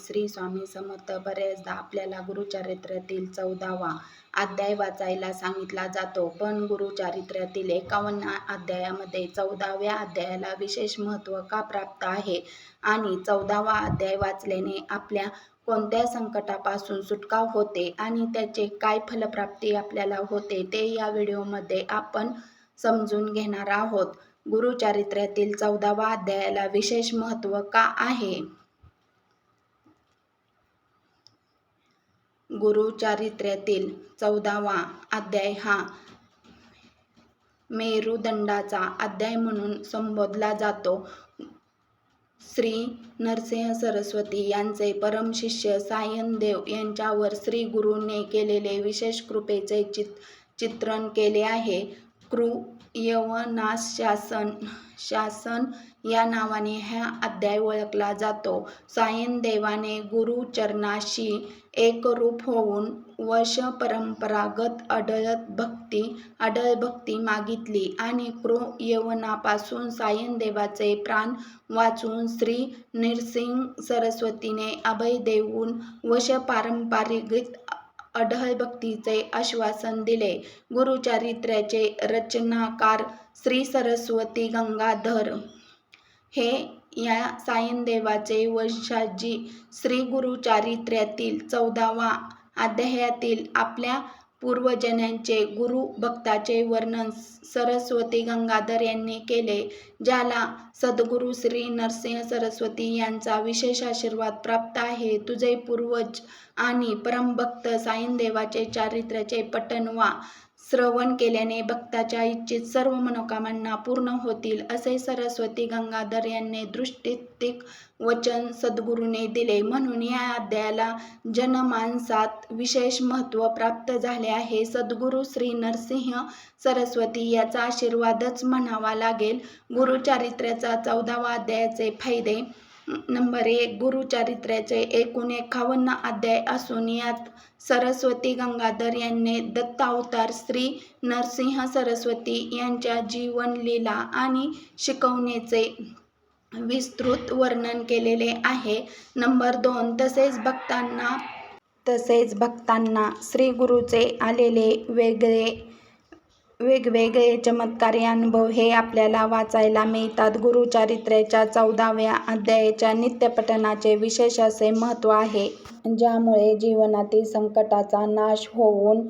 श्री स्वामी समर्थ बऱ्याचदा आपल्याला गुरुचरित्रातील चौदावा अध्याय वाचायला सांगितला जातो. पण गुरुचरित्रातील एकावन्न अध्यायामध्ये चौदाव्या अध्यायाला विशेष महत्त्व का प्राप्त आहे? आणि चौदावा अध्याय वाचल्याने आपल्या कोणत्या संकटापासून सुटका होते आणि त्याचे काय फलप्राप्ती आपल्याला होते ते या व्हिडिओमध्ये आपण समजून घेणार आहोत. गुरुचरित्रातील चौदावा अध्यायाला विशेष महत्त्व का आहे? गुरुचारित्र्यातील चौदावा अध्याय हा मेरुदंडाचा अध्याय म्हणून संबोधला जातो. श्री नरसिंह सरस्वती यांचे परमशिष्य सायनदेव यांच्यावर श्री गुरूने केलेले विशेष कृपेचे चित चित्रण केले आहे. कृयवनास शासन शासन या नावाने हा अध्याय ओळखला जातो. सायनदेवाने गुरुचरणाशी एकरूप होऊन वश परंपरागत अडळत भक्ती अडळ भक्ती मागितली आणि कृ यवनापासून सायनदेवाचे प्राण वाचून श्री नृसिंह सरस्वतीने अभय देऊन वश पारंपरिक अढळ भक्तीचे आश्वासन दिले. गुरुचारित्र्याचे रचनाकार श्री सरस्वती गंगाधर. हे या सायनदेवाचे वंशाजी श्री गुरुचारित्र्यातील चौदावा अध्यायातील आपल्या पूर्वजनांचे गुरु भक्ताचे वर्णन सरस्वती गंगाधर यांनी केले ज्याला सद्गुरू श्री नरसिंह सरस्वती यांचा विशेष आशीर्वाद प्राप्त आहे. तुझे पूर्वज आणि परमभक्त साईनदेवाचे चारित्र्याचे पठण वा श्रवण केल्याने भक्ताच्या इच्छित सर्व मनोकामना पूर्ण होतील असे सरस्वती गंगाधर यांनी दृष्टिस्थिक वचन सद्गुरूने दिले. म्हणून या अध्यायाला जनमानसात विशेष महत्त्व प्राप्त झाले आहे. सद्गुरू श्री नरसिंह सरस्वती याचा आशीर्वादच म्हणावा लागेल. गुरुचारित्र्याचा चौदावा अध्यायाचे फायदे नंबर एक गुरुचारित्र्याचे एकूण एकावन्न अध्याय असून यात सरस्वती गंगाधर यांनी दत्तावतार श्री नरसिंह सरस्वती यांच्या जीवनलीला आणि शिकवणीचे विस्तृत वर्णन केलेले आहे. नंबर दोन तसेच भक्तांना तसेच भक्तांना श्री गुरुचे आलेले वेगळे वेगवेगळे चमत्कारी अनुभव हे आपल्याला वाचायला मिळतात. गुरुचारित्र्याच्या चौदाव्या अध्यायाच्या नित्यपठणाचे विशेष असे महत्त्व आहे. ज्यामुळे जीवनातील संकटाचा नाश होऊन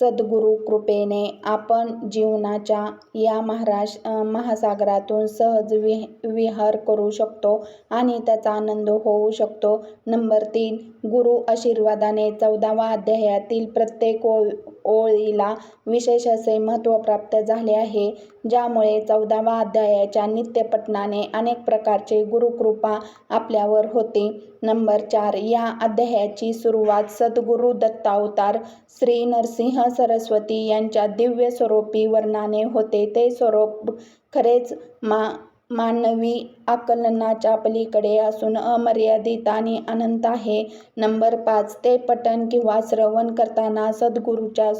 सद्गुरु कृपेने आपण जीवनाच्या या महाराश महासागरातून सहज वि विहार करू शकतो आणि त्याचा आनंद होऊ शकतो. नंबर तीन गुरु आशीर्वादाने चौदावा अध्यायातील प्रत्येक ओळ ओळीला विशेष असे महत्त्व प्राप्त झाले आहे ज्यामुळे चौदावा अध्यायाच्या नित्यपठणाने अनेक प्रकारचे गुरुकृपा आपल्यावर होते. नंबर चार या अध्यायाची सुरुवात सद्गुरू दत्तावतार श्री नरसिंह सरस्वती यांच्या दिव्य स्वरूपी वर्णाने होते. ते स्वरूप खरेच मा मानवी आकलनाच्या पलीकडे असून अमर्यादित आणि अनंत आहे. नंबर पाच ते पठण किंवा श्रवण करताना सद्गुरूच्या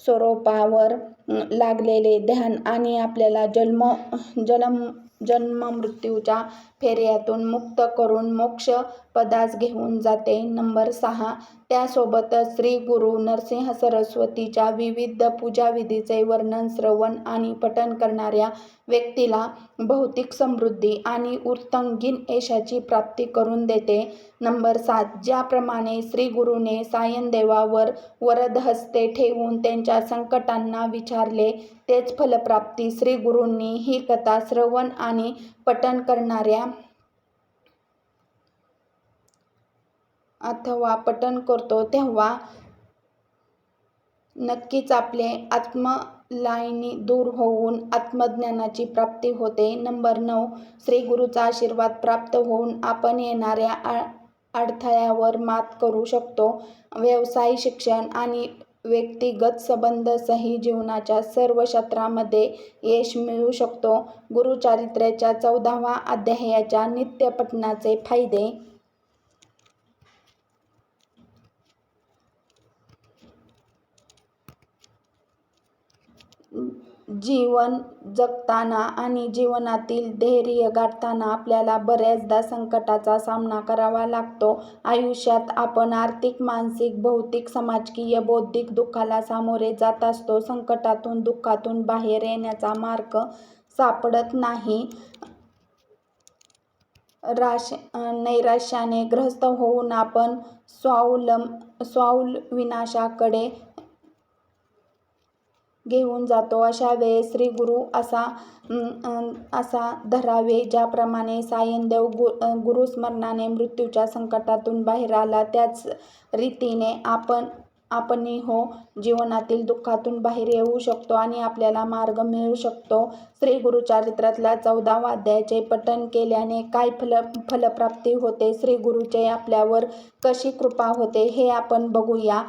स्वरूपावर लागलेले ध्यान आणि आपल्याला जन्म जन्म जन्ममृत्यूच्या फेऱ्यातून मुक्त करून मोक्ष पदास घेऊन जाते. नंबर सहा त्यासोबतच श्री गुरु नरसिंह सरस्वतीच्या विविध पूजाविधीचे वर्णन श्रवण आणि पठण करणाऱ्या व्यक्तीला भौतिक समृद्धी आणि उत्तंगीन यशाची प्राप्ती करून देते. नंबर सात ज्याप्रमाणे श्री गुरुने सायनदेवावर वरदहस्ते ठेवून त्यांच्या संकटांना विचार विचारले तेच फलप्राप्ती श्री गुरूंनी ही कथा श्रवण आणि पठण करणाऱ्या अथवा पठण करतो तेव्हा नक्कीच आपले आत्मलायनी दूर होऊन आत्मज्ञानाची प्राप्ती होते. नंबर नऊ श्री गुरुचा आशीर्वाद प्राप्त होऊन आपण येणाऱ्या अडथळ्यावर मात करू शकतो. व्यवसाय शिक्षण आणि व्यक्तिगत संबंधसही जीवनाच्या सर्व क्षेत्रामध्ये यश मिळू शकतो. गुरुचारित्र्याच्या चौदावा अध्यायाच्या नित्यपठणाचे फायदे. जीवन जगताना आणि जीवनातील धैर्य गाठताना आपल्याला बऱ्याचदा संकटाचा सामना करावा लागतो. आयुष्यात आपण आर्थिक, मानसिक, भौतिक, समाजकीय, बौद्धिक दुःखाला सामोरे जात असतो. संकटातून, दुःखातून बाहेर येण्याचा मार्ग सापडत नाही. नैराश्याने ग्रस्त होऊन आपण स्वावलविनाशाकडे घेऊन जातो. अशा वेळेस श्रीगुरू असा असा धरावे ज्याप्रमाणे सायनदेव गुरुस्मरणाने मृत्यूच्या संकटातून बाहेर आला त्याच रीतीने आपण आपणही हो, जीवनातील दुःखातून बाहेर येऊ शकतो आणि आपल्याला मार्ग मिळू शकतो. श्री गुरुचरित्रातल्या चौदा अध्यायाचे पठण केल्याने काय फल फलप्राप्ती होते, श्री गुरुचे आपल्यावर कशी कृपा होते हे आपण बघूया.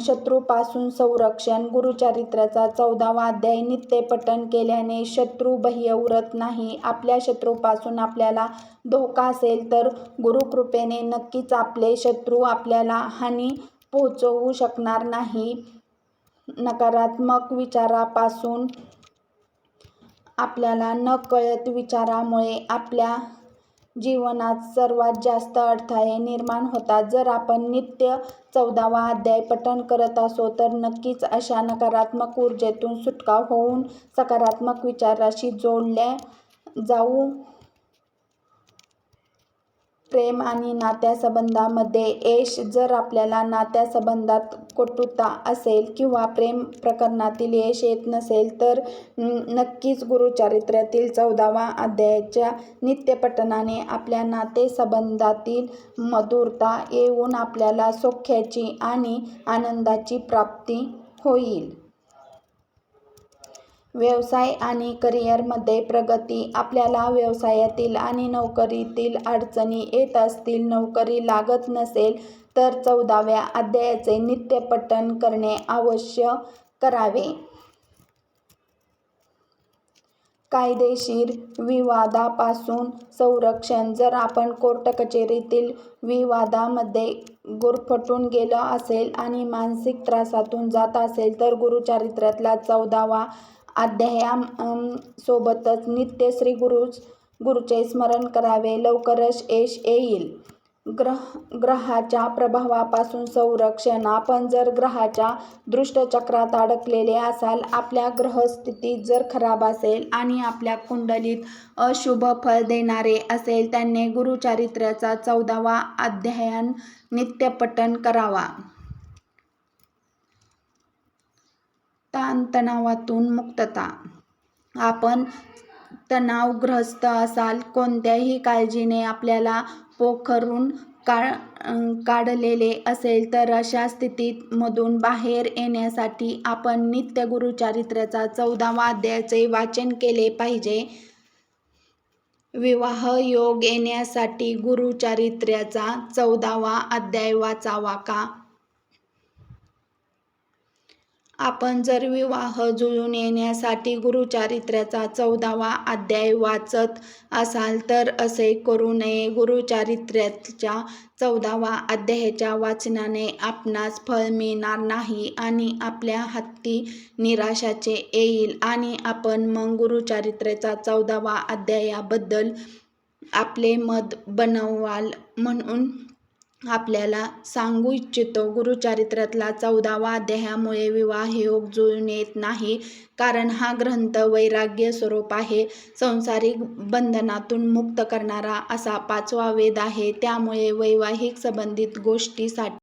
शत्रूपासून संरक्षण गुरुचरित्राचा चौदावा अध्याय नित्य पठण केल्याने शत्रू बह्य उरत नाही. आपल्या शत्रूपासून आपल्याला धोका असेल तर गुरुकृपेने नक्कीच आपले शत्रू आपल्याला हानी पोहोचवू शकणार नाही नकारात्मक विचारापासून आपल्याला नकळत विचारामुळे आपल्या जीवनात सर्वात जास्त अडथळे निर्माण होतात. जर आपण नित्य चौदावा अध्याय पठण करत असू तर नक्कीच अशा नकारात्मक ऊर्जेतून सुटका होऊन सकारात्मक विचाराशी जोडल्या जाऊ. प्रेम आणि नात्यासंबंधामध्ये यश जर आपल्याला नात्यासंबंधात कटुता असेल किंवा प्रेम प्रकरणातील यश येत नसेल तर नक्कीच गुरुचारित्र्यातील चौदावा अध्यायाच्या नित्यपठनाने आपल्या नातेसंबंधातील मधुरता येऊन आपल्याला सौख्याची आणि आनंदाची प्राप्ती होईल. व्यवसाय आणि करिअरमध्ये प्रगती आपल्याला व्यवसायातील आणि नोकरीतील अडचणी येत असतील, नोकरी लागत नसेल तर चौदाव्या अध्यायाचे नित्यपठण करणे अवश्य करावे. कायदेशीर विवादापासून संरक्षण जर आपण कोर्ट कचेरीतील विवादामध्ये गुरफटून गेलं असेल आणि मानसिक त्रासातून जात असेल तर गुरुचारित्र्यातला चौदावा अध्यायासोबतच नित्य श्री गुरुज गुरुचे स्मरण करावे. लवकरच यश येईल. ग्रह ग्रहाच्या प्रभावापासून संरक्षण आपण जर ग्रहाच्या दृष्टचक्रात अडकलेले असाल, आपल्या ग्रहस्थिती जर खराब असेल आणि आपल्या कुंडलीत अशुभ फळ देणारे असेल त्यांनी गुरुचारित्र्याचा चौदावा अध्ययन नित्यपठन करावा. ताणतणावातून मुक्तता आपण तणावग्रस्त असाल, कोणत्याही काळजीने आपल्याला पोखरून काढलेले असेल तर अशा स्थितीतमधून बाहेर येण्यासाठी आपण नित्य गुरुचारित्र्याचा चौदावा अध्यायाचे वाचन केले पाहिजे. विवाहयोग येण्यासाठी गुरुचारित्र्याचा चौदावा अध्याय वाचावा का? आपण जर विवाह जुळून येण्यासाठी गुरुचारित्र्याचा चौदावा अध्याय वाचत असाल तर असे करू नये. गुरुचारित्र्याच्या चौदावा अध्यायाच्या वाचनाने आपणास फळ मिळणार नाही आणि आपल्या हत्ती निराशाचे येईल आणि आपण मग गुरुचारित्र्याचा चौदावा अध्यायाबद्दल आपले मत बनवाल. म्हणून आपल्याला सांगू इच्छितो गुरुचरित्रातल्या चौदावा अध्यायामुळे विवाहयोग जुळून येत नाही. कारण हा ग्रंथ वैराग्य स्वरूप आहे. संसारिक बंधनातून मुक्त करणारा असा पाचवा वेद आहे. त्यामुळे वैवाहिक संबंधित गोष्टीसाठी